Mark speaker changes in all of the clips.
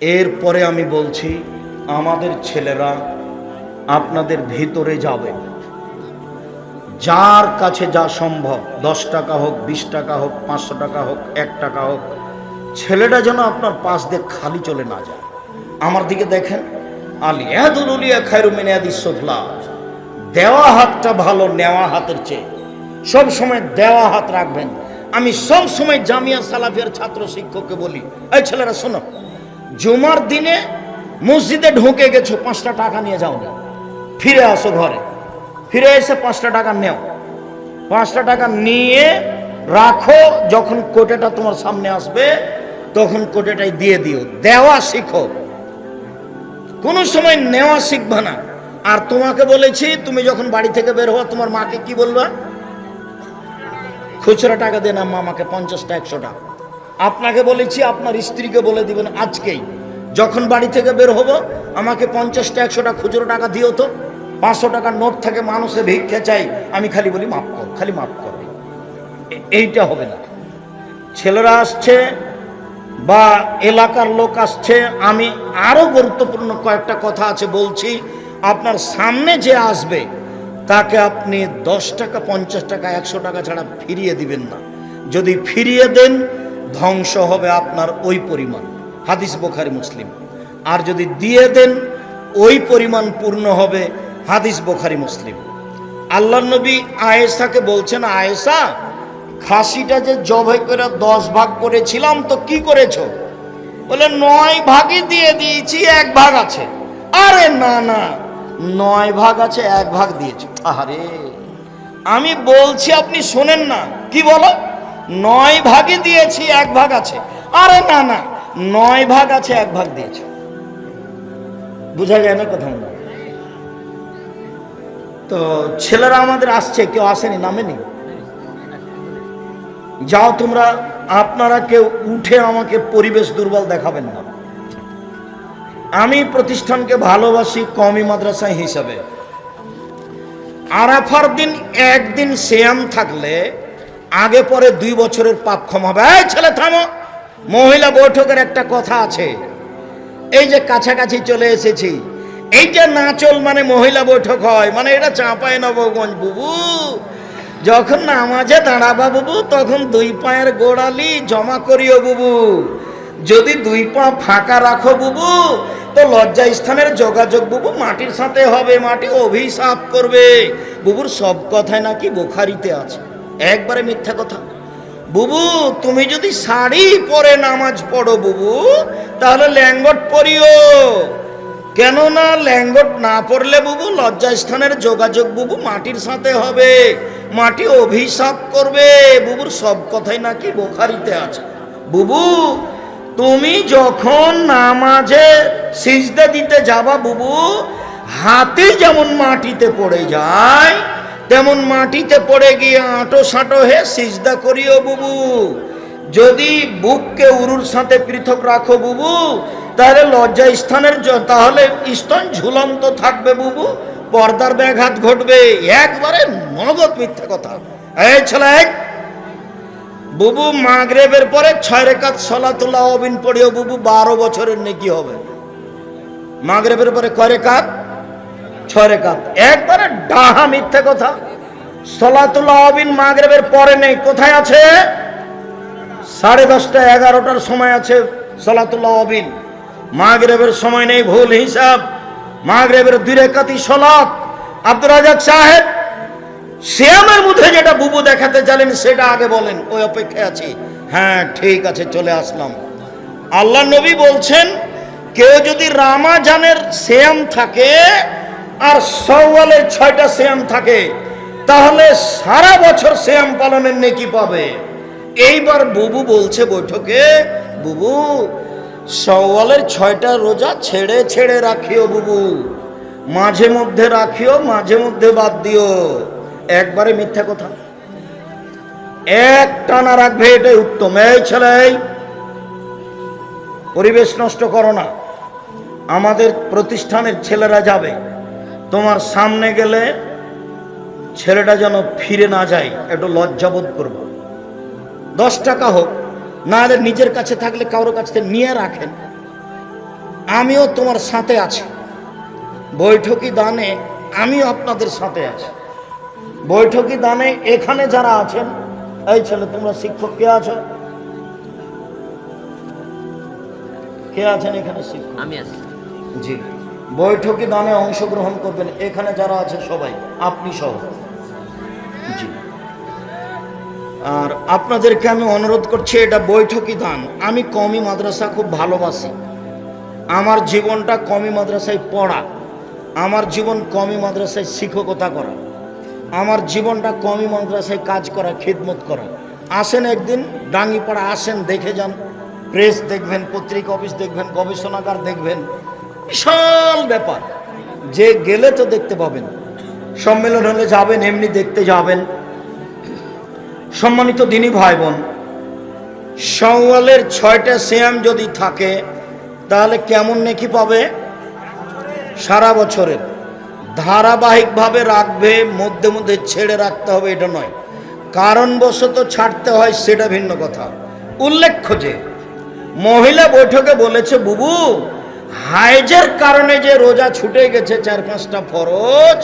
Speaker 1: এরপরে আমি বলছি, আমাদের ছেলেরা আপনাদের ভিতরে যাবে। যার কাছে যা সম্ভব, দশ টাকা হোক, বিশ টাকা হোক, পাঁচশো টাকা হোক, এক টাকা হোক, ছেলেটা যেন আপনার পাশ দিয়ে খালি চলে না যায়। আমার দিকে দেখেন, আলী এদুলিয়া খায়রুমিনিয়াদি সোফলা। দেওয়া হাতটা ভালো, নেওয়া হাতের চেয়ে। সব সময় দেওয়া হাত রাখবেন। আমি সব সময় জামিয়া সালাফিয়ার ছাত্র শিক্ষককে বলি, এই ছেলেরা শোনো জুমার দিনে মসজিদে ঢুকে গেছো, পাঁচটা টাকা নিয়ে যাও না। ফিরে আসো ঘরে। ফিরে এসে পাঁচটা টাকা নেও। পাঁচটা টাকা নিয়ে রাখো, যখন কোটেটা তোমার সামনে আসবে, তখন কোটেটাই দিয়ে দিও। দেওয়া শিখো। কোনো সময় নেওয়া শিখবে না। আর তোমাকে বলেছি, তুমি যখন বাড়ি থেকে বের হওয়া, তোমার মাকে কি বলবা? খুচরা টাকা দেন আম্মা আমাকে পঞ্চাশটা একশো টাকা আপনাকে বলেছি, আপনার স্ত্রীকে বলে দিবেন আজকেই। যখন বাড়ি থেকে বের হব, আমাকে পঞ্চাশটা, একশোটা খুচরো টাকা দিও তো। পাঁচশো টাকার নোট থেকে, মানুষে ভিক্ষে চাই। আমি খালি বলি, মাফ কর, খালি মাফ কর। এইটা হবে না। ছেলেরা আসছে বা এলাকার লোক আসছে, আমি আরও গুরুত্বপূর্ণ কয়েকটা কথা আছে বলছি। আপনার সামনে যে আসবে, তাকে আপনি দশ টাকা, পঞ্চাশ টাকা, একশো টাকা ছাড়া ফিরিয়ে দিবেন না। যদি ফিরিয়ে দেন ধ্বংস হবে আপনার ওই পরিমাণ। হাদিস বোখারি, মুসলিম। আর যদি দিয়ে দেন, ওই পরিমাণ পূর্ণ হবে হাদিস বোখারি, মুসলিম। আল্লাহ নবী আয়েশাকে বলছেন, আয়েশা, খাসিটা যে জবাই করে দশ ভাগ করেছিলাম, তো কি করেছ? বলে, নয় ভাগই দিয়ে দিয়েছি, এক ভাগ আছে। আরে না না, নয় ভাগ আছে, এক ভাগ দিয়েছ। আরে আমি বলছি, আপনি শোনেন না। কি বলো? নয় ভাগই দিয়েছি, এক ভাগ আছে। আরে না না, নয় ভাগ আছে, এক ভাগ দিয়েছ। বুঝা যায় না কথা তো ছেলেরা আমাদের আসছে, কেউ আসেনি, নামেনি? যাও তোমরা, আপনারা কেউ উঠে আমাকে পরিবেশ দুর্বল দেখাবেন না। আমি প্রতিষ্ঠানকে ভালোবাসি কমি মাদ্রাসা হিসাবে। আরাফার দিন একদিন শ্যাম থাকলে আগে পরে দুই বছরের পাপ ক্ষমা। হবে এই ছেলে, থামো। মহিলা বৈঠকের একটা কথা আছে। এই যে কাছাকাছি চলে এসেছি এইটা নাচল মানে মহিলা বৈঠক হয় মানে এটা চাঁপায় নবগঞ্জ, বুবু। যখন নামাজে দাঁড়াবা বুবু, তখন দুই পায়ের গোড়ালি জমা করিও বুবু। যদি দুই পা ফাঁকা রাখো বুবু, তো লজ্জা স্থানের যোগাযোগ বুবু মাটির সাথে হবে, মাটি অভিশাপ করবে। বুবুর সব কথায় নাকি বোখারিতে আছে। একবারে মিথ্যা কথা। বুবু, তুমি যদি শাড়ি পরে নামাজ পড়ো বুবু, তাহলে ল্যাঙ্গট পরিও। কেননা ল্যাঙ্গট না পড়লে বুবু লজ্জাস্থানের যোগাযোগ বুবু মাটির সাথে হবে, মাটি অভিশাপ করবে, বুবুর সব কথাই নাকি বোখারিতে আছে। বুবু, তুমি যখন নামাজে সিজদা দিতে যাবা বুবু, হাতে যেমন মাটিতে পড়ে যায় তেমন মাটিতে পড়ে গিয়ে আঁটো সাঁটো হে সিজদা করিও বুবু। যদি বুককে উরুর সাথে পৃথক রাখো বুবু তাহলে লজ্জা স্থানের তাহলে স্তন ঝুলন্ত থাকবে বুবু পর্দার ব্যাঘাত ঘটবে। একবারে নগদ মিথ্যা কথা। এই ছেলে এই, বুবু মাগরেবের পরে ছয় রেখাত সলাতুল্লাহ অবিন পড়িও বুবু বারো বছরের নেকি হবে। মাগরেবের পরে কয় রেখাত? ছয় একবারে ডাহা মিথ্যে কথা। সলাতুল্লাহ অবিন মাগরেবের পরে নেই। কোথায় আছে? সাড়ে দশটা, এগারোটার সময় আছে সলাতুল্লাহ অবিন মাগরেবের সময় নেই, ভুল হিসাব। মাগরেবের দুই রেখাতি সলাত। আব্দুর রাজাক সাহেব, শ্যামের মধ্যে যেটা বুবু দেখাতে চাইলেন, সেটা আগে বলেন। ওই অপেক্ষায় আছি। হ্যাঁ ঠিক আছে, চলে আসলাম। আল্লাহ নবী বলছেন, কেউ যদি রামাজানের শ্যাম থাকে আর সওয়ালে ছয়টা শ্যাম থাকে, তাহলে সারা বছর শ্যাম পালনের নেকি পাবে। এইবার বুবু বলছে বৈঠকে, বুবু, সওয়ালের ছয়টা রোজা ছেড়ে ছেড়ে রাখিও বুবু, মাঝে মধ্যে রাখিও, মাঝে মধ্যে বাদ দিও। একবারে মিথ্যা কথা। এক টানা রাখবে এটাই উত্তম। এই ছেলে পরিবেশ নষ্ট করো না। আমাদের প্রতিষ্ঠানের ছেলেরা যাবে। তোমার সামনে গেলে ছেলেটা যেন ফিরে না যায় একটু লজ্জাবোধ করব। দশ টাকা হোক না হলে নিজের কাছে থাকলে কারোর কাছ থেকে নিয়ে রাখেন। আমিও তোমার সাথে আছি। বৈঠকি দানে আমিও আপনাদের সাথে আছি। বৈঠকি দানে এখানে যারা আছেন এই ছেলে তোমরা শিক্ষক কে আছো? কে আছেন এখানে শিক্ষক?
Speaker 2: আমি আছি।
Speaker 1: জি। বৈঠকি দানে অংশগ্রহণ করবেন। এখানে যারা আছে সবাই, আপনি সহ। জি। আর আপনাদেরকে আমি অনুরোধ করছি, এটা বৈঠকি দান। আমি কমি মাদ্রাসা খুব ভালোবাসি। আমার জীবনটা কমি মাদ্রাসায় পড়া। আমার জীবন কমি মাদ্রাসায় শিক্ষকতা করা। আমার জীবনটা কমি মাদ্রাসায় কাজ করা, খিদমত করা। আসেন একদিন, ডাঙ্গিপাড়া আসেন, দেখে যান। প্রেস দেখবেন, পত্রিকা অফিস দেখবেন, গবেষণাগার দেখবেন। বিশাল ব্যাপার। যে গেলে তো দেখতে পাবেন। সম্মেলন হলে যাবেন, এমনি দেখতে যাবেন। সম্মানিত দিনী ভাই বোন সওয়ালের ছয়টা শ্যাম যদি থাকে, তাহলে কেমন নেকি পাবে? সারা বছরের। ধারাবাহিকভাবে রাখবে, মধ্যে মধ্যে ছেড়ে রাখতে হবে, এটা নয়। কারণবশত ছাড়তে হয়, সেটা ভিন্ন কথা। উল্লেখ্য যে, মহিলা বৈঠকে বলেছে, বুবু হাইজের কারণে যে রোজা ছুটে গেছে চার পাঁচটা ফরজ,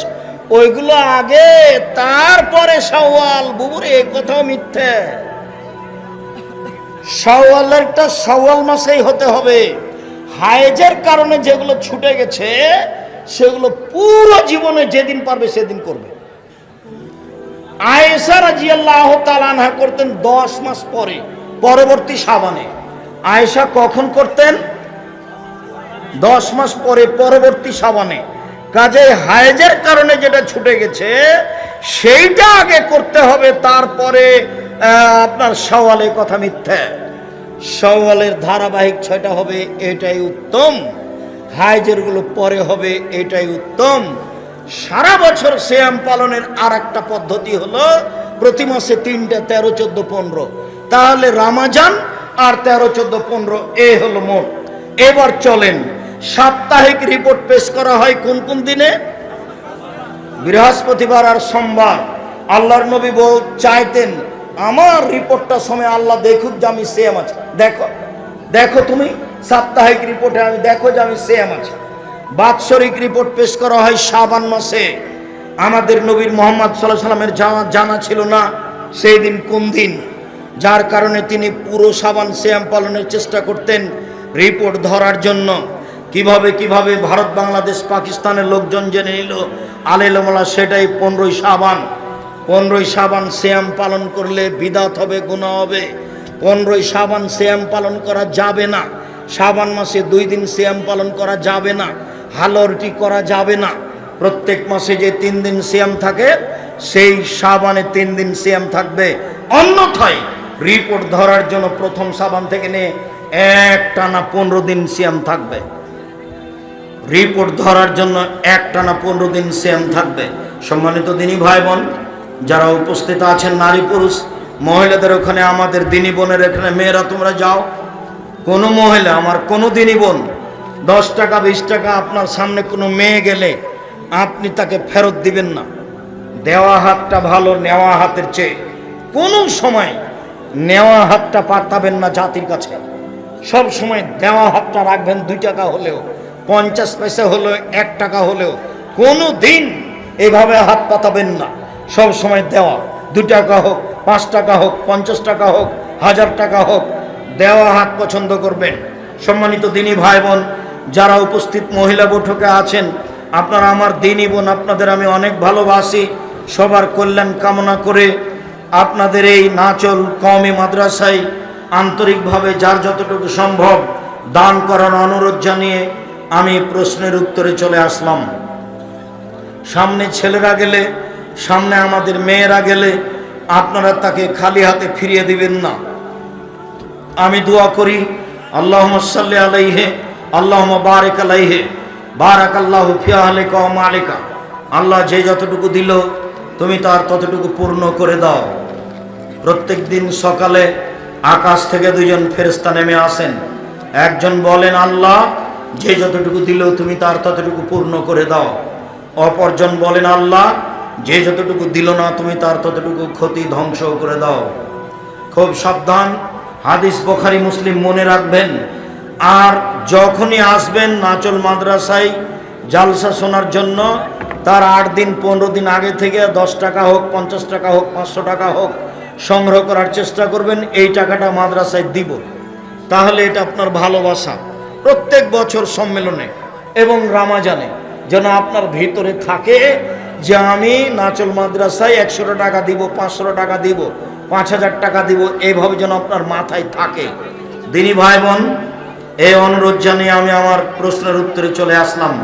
Speaker 1: ওইগুলো আগে, তারপরে সওয়াল বুবুর, এ কথাও মিথ্যে। সওয়ালেরটা সওয়াল মাসেই হতে হবে। হাইজের কারণে যেগুলো ছুটে গেছে, সেগুলো পুরো জীবনে যেদিন পারবে সেদিন করবে। আয়েশা রাজিয়াল্লাহ তালানহা করতেন দশ মাস পরে, পরবর্তী সাবানে আয়েশা কখন করতেন? দশ মাস পরে পরবর্তী সাবানে। কাজে হায়েজের কারণে যেটা ছুটে গেছে, সেইটা আগে করতে হবে, তারপরে আপনার সওয়ালে কথা মিথ্যা। সওয়ালের ধারাবাহিক ছয়টা হবে, এটাই উত্তম। হাইজেরগুলো পরে হবে, এটাই উত্তম। সারা বছর শ্যাম পালনের আর একটা পদ্ধতি হলো, প্রতি মাসে তিনটা, তেরো, চোদ্দ, পনেরো। তাহলে রামাজান আর তেরো, চোদ্দ, পনেরো, এ হলো মোট। এবার চলেন। সাপ্তাহিক রিপোর্ট পেশ করা হয় কোন কোন দিনে? বৃহস্পতিবার আর সোমবার। আল্লাহর নবী বল চাইতেন, আমার রিপোর্টটা সময় আল্লাহ দেখুক যে আমি সেম আছি। দেখো দেখো তুমি, সাপ্তাহিক রিপোর্টে আমি দেখো যে আমি সেম আছি। বাৎসরিক রিপোর্ট পেশ করা হয় শাবান মাসে। আমাদের নবীর মোহাম্মদ সাল্লাহ সাল্লামের জানা জানা ছিল না সেই দিন কোন দিন। যার কারণে তিনি পুরো সাবান শ্যাম পালনের চেষ্টা করতেন রিপোর্ট ধরার জন্য। কীভাবে কীভাবে ভারত, বাংলাদেশ, পাকিস্তানের লোকজন জেনে নিল? আলেলমলা সেটাই পনেরোই সাবান পনেরোই সাবান শ্যাম পালন করলে বিদাত হবে গুণা হবে। পনেরোই সাবান শ্যাম পালন করা যাবে না। সাবান মাসে দুই দিন শ্যাম পালন করা যাবে না। হালরটি করা যাবে না। প্রত্যেক মাসে যে তিন দিন শ্যাম থাকে, সেই সাবানে তিন দিন শ্যাম থাকবে। অন্যথায় রিপোর্ট ধরার জন্য প্রথম সাবান থেকে নিয়ে এক টানা পনেরো দিন শ্যাম থাকবে। রিপোর্ট ধরার জন্য এক টানা পনেরো দিন সেম থাকবে। সম্মানিত দিনী ভাই বোন যারা উপস্থিত আছেন নারী পুরুষ, মহিলাদের ওখানে, আমাদের দিনী বোনের এখানে, মেয়েরা তোমরা যাও। কোনো মহিলা, আমার কোনো দিনই বোন, দশ টাকা, বিশ টাকা, আপনার সামনে কোনো মেয়ে গেলে আপনি তাকে ফেরত দিবেন না। দেওয়া হাতটা ভালো, নেওয়া হাতের চেয়ে। কোনো সময় নেওয়া হাতটা পাতাবেন না জাতির কাছে। সব সময় দেওয়া হাতটা রাখবেন, দুই টাকা হলেও। পঞ্চাশ পয়সা হলেও, এক টাকা হলেও কোনো দিন এভাবে হাত পাতাবেন না। সব সময় দেওয়া। দু টাকা হোক, পাঁচ টাকা হোক, পঞ্চাশ টাকা হোক, হাজার টাকা হোক, দেওয়া হাত পছন্দ করবেন। সম্মানিত দিনী ভাই বোন যারা উপস্থিত মহিলা বৈঠকে আছেন, আপনারা আমার দিনী বোন, আপনাদের আমি অনেক ভালোবাসি। সবার কল্যাণ কামনা করে আপনাদের এই নাচল কমে মাদ্রাসায় আন্তরিকভাবে যার যতটুকু সম্ভব দান করার অনুরোধ জানিয়ে আমি প্রশ্নের উত্তরে চলে আসলাম। সামনে ছেলেরা গেলে, সামনে আমাদের মেয়েরা গেলে আপনারা তাকে খালি হাতে ফিরিয়ে দিবেন না। আমি দোয়া করি আল্লাহ সাল্লি আলাইহে আল্লাহ বারেক আলাইহে বারাক আল্লাহ ফিয়া আলেকা মালিকা। আল্লাহ যে যতটুকু দিল, তুমি তার ততটুকু পূর্ণ করে দাও। প্রত্যেক দিন সকালে আকাশ থেকে দুজন ফেরস্তা নেমে আসেন। একজন বলেন, আল্লাহ যে যতটুকু দিল তুমি তার ততটুকু পূর্ণ করে দাও। অপরজন বলেন, আল্লাহ, যে যতটুকু দিল না তুমি তার ততটুকু ক্ষতি ধ্বংস করে দাও। খুব সাবধান, হাদিস বোখারি মুসলিম মনে রাখবেন। আর যখনই আসবেন নাচল মাদ্রাসায় জালসা শোনার জন্য, তার আট দিন, পনেরো দিন আগে থেকে দশ টাকা হোক, পঞ্চাশ টাকা হোক, পাঁচশো টাকা হোক সংগ্রহ করার চেষ্টা করবেন, এই টাকাটা মাদ্রাসায় দিব। তাহলে এটা আপনার ভালোবাসা। প্রত্যেক বছর সম্মেলনে এবং রামাজানে যেন আপনার ভিতরে থাকে যে আমি নাচল মাদ্রাসায় একশো টাকা দিব পাঁচশো টাকা দিব পাঁচ হাজার টাকা দিব এইভাবে যেন আপনার মাথায় থাকে। দিনী ভাই বোন এই অনুরোধ জানিয়ে আমি আমার প্রশ্নের উত্তরে চলে আসলাম।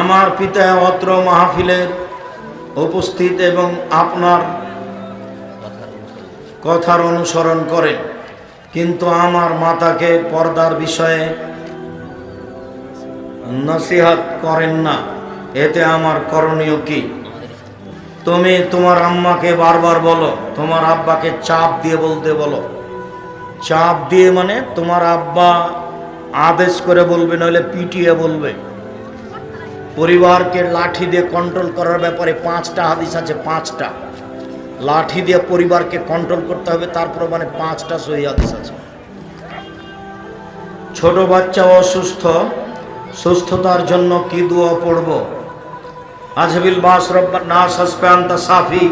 Speaker 1: আমার পিতা অত্র মাহফিলের উপস্থিত এবং আপনার কথার অনুসরণ করেন। কিন্তু আমার মাতাকে পর্দার বিষয়ে নসিহাত করেন না। এতে আমার করণীয় কি? তুমি তোমার আম্মাকে বারবার বলো, তোমার আব্বাকে চাপ দিয়ে বলতে বলো। চাপ দিয়ে মানে তোমার আব্বা আদেশ করে বলবে, নইলে পিটিয়ে বলবে। পরিবারকে লাঠি দিয়ে কন্ট্রোল করার ব্যাপারে পাঁচটা হাদিস আছে, পাঁচটা। লাঠি দিয়ে পরিবারকে কন্ট্রোল করতে হবে, তারপর মানে পাঁচটা সহি হাদিস আছে। ছোট বাচ্চা অসুস্থ, সুস্থতার জন্য কি দোয়া পড়ব? আজবিল বাস রব্বা না সাসপেন্তা সাফি,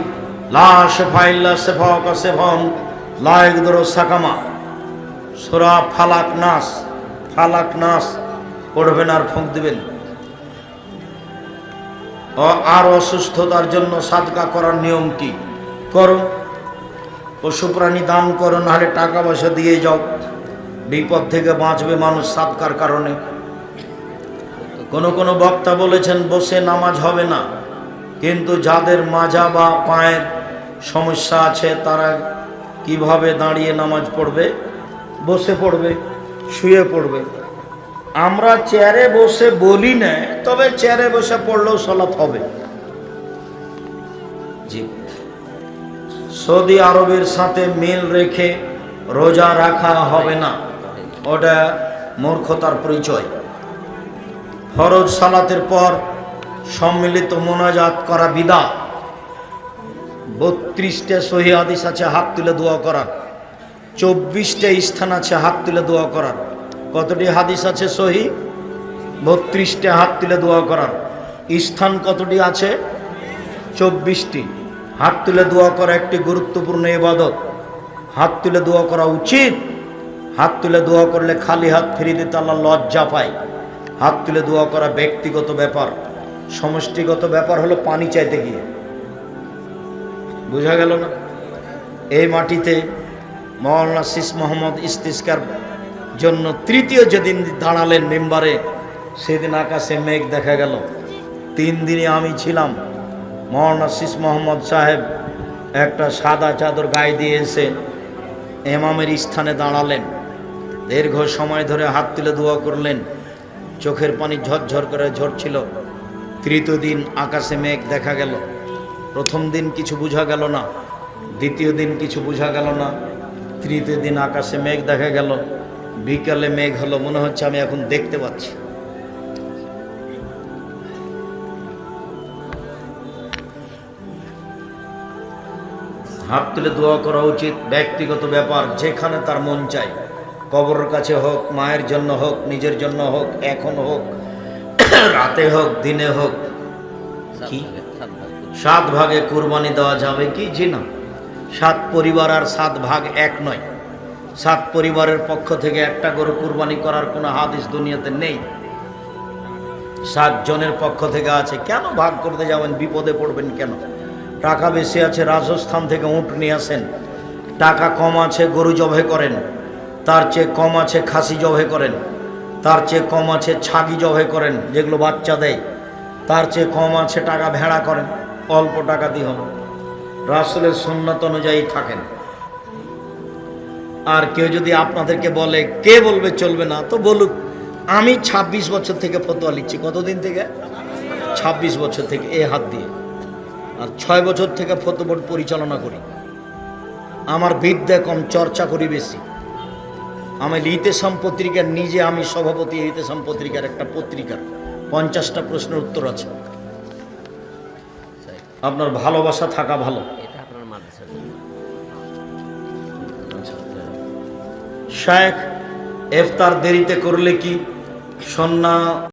Speaker 1: লা শেফা ইল্লা শেফাকা শেফাম লা ইকদুর সাকামা। সূরা ফালাক নাস ফালাক নাস, পড়বেন আর ফুঁক দিবেন। আর অসুস্থতার জন্য সাদকা করার নিয়ম কি? করো। পশু প্রাণী দান করো, নাহলে টাকা পয়সা দিয়ে যাও। বিপদ থেকে বাঁচবে মানুষ সাদকার কারণে। কোন কোন বক্তা বলেছেন, বসে নামাজ হবে না। কিন্তু যাদের মাজা বা পায়ের সমস্যা আছে, তারা কীভাবে দাঁড়িয়ে নামাজ পড়বে? বসে পড়বে, শুয়ে পড়বে। আমরা চেয়ারে বসে বলি না, তবে চেয়ারে বসে পড়লেও সলাৎ হবে। সৌদি আরবের সাথে মিল রেখে রোজা রাখা হবে না। ওটা মূর্খতার পরিচয়। ফরজ সালাতের পর সম্মিলিত মোনাজাত করা বিদা। বত্রিশটা সহি হাদিস আছে, হাত তুলে দোয়া করার। চব্বিশটা স্থান আছে, হাত তুলে দোয়া করার। কতটি হাদিস আছে সহি? বত্রিশটা হাত তুলে দোয়া করার। স্থান কতটি আছে? চব্বিশটি। হাত তুলে দোয়া করা একটি গুরুত্বপূর্ণ ইবাদত। হাত তুলে দোয়া করা উচিত। হাত তুলে দোয়া করলে খালি হাত ফিরিয়ে দিতে আল্লাহ লজ্জা পায়। হাত তুলে দোয়া করা ব্যক্তিগত ব্যাপার। সমষ্টিগত ব্যাপার হলো পানি চাইতে গিয়ে। বোঝা গেল না? এই মাটিতে মৌলানা শিস মোহাম্মদ ইস্তিস্কার জন্য তৃতীয় যেদিন দাঁড়ালেন মেম্বারে, সেদিন আকাশে মেঘ দেখা গেল। তিন দিনে আমি ছিলাম। মৌলানা শিস মোহাম্মদ সাহেব একটা সাদা চাদর গায়ে দিয়ে এসে এমামের স্থানে দাঁড়ালেন। দীর্ঘ সময় ধরে হাত তুলে দোয়া করলেন। চোখের পানি ঝরঝর করে ঝরছিল। তৃতীয় দিন আকাশে মেঘ দেখা গেল। প্রথম দিন কিছু বোঝা গেল না। দ্বিতীয় দিন কিছু বোঝা গেল না। তৃতীয় দিন আকাশে মেঘ দেখা গেল। বিকালে মেঘ হলো, মনে হচ্ছে আমি এখন দেখতে পাচ্ছি। হাত তুলে দোয়া করা উচিত ব্যক্তিগত ব্যাপার যেখানে তার মন চায় কবরের কাছে হোক মায়ের জন্য হোক নিজের জন্য হোক এখন হোক রাতে হোক দিনে হোক কি? সাত ভাগে কুরবানি দেওয়া যাবে কি? জি না। সাত পরিবার আর সাত ভাগ এক নয়। সাত পরিবারের পক্ষ থেকে একটা গরু কুরবানি করার কোনো হাদিস দুনিয়াতে নেই। সাত জনের পক্ষ থেকে আছে। কেন ভাগ করতে যাবেন? বিপদে পড়বেন কেন? টাকা বেশি আছে, রাজস্থান থেকে উঁট নিয়ে আসেন। টাকা কম আছে, গরু জবে করেন। তার চেয়ে কম আছে, খাসি জবে করেন। তার চেয়ে কম আছে, ছাগি জবে করেন, যেগুলো বাচ্চা দেয়। তার চেয়ে কম আছে, টাকা ভেড়া করেন। অল্প টাকা দিয়ে হবে রাসুলের সুন্নত অনুযায়ী থাকেন। আর কেউ যদি আপনাদেরকে বলে, কে বলবে চলবে না, তো বলুক, আমি ২৬ বছর থেকে ফতোয়া লিখছি। কতদিন থেকে? ২৬ বছর থেকে, এ হাত দিয়ে। আর ছয় বছর থেকে ফতো বোর্ড পরিচালনা করি। আমার বিদ্যা কম চর্চা করি বেশি। আমি ইতেসাম পত্রিকার নিজে আমি সভাপতি ইতেসাম পত্রিকার একটা পত্রিকার। পঞ্চাশটা প্রশ্নের উত্তর আছে। আপনার ভালোবাসা থাকা ভালো। শেখ ইফতার দেরিতে করলে কি সন্না